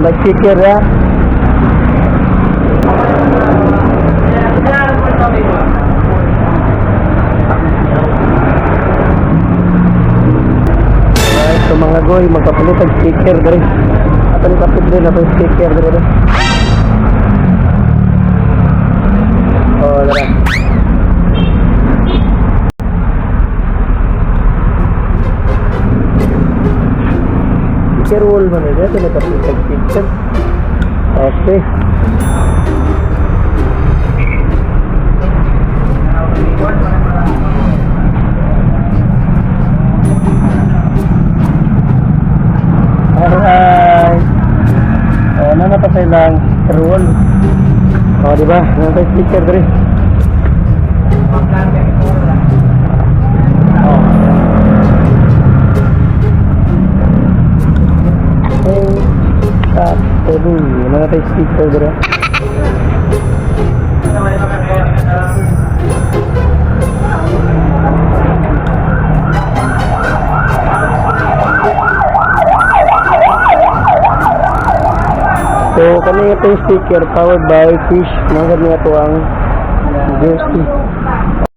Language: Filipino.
nag-sticker ya. Alright, so mga goy, magpapalit ang sticker dali. At ang kapit din ako sticker dali. Oh, dara. Sticker wall man eh. Ito nagpapalit ang sticker. Okay. Alright. Oh, na pa lang sticker wall. Oh, di ba? Ano tayo Tuloy. Ano na tayo sticker dali. So, kami ito yung sticker powered by Fish. Mga ganito ang jersey.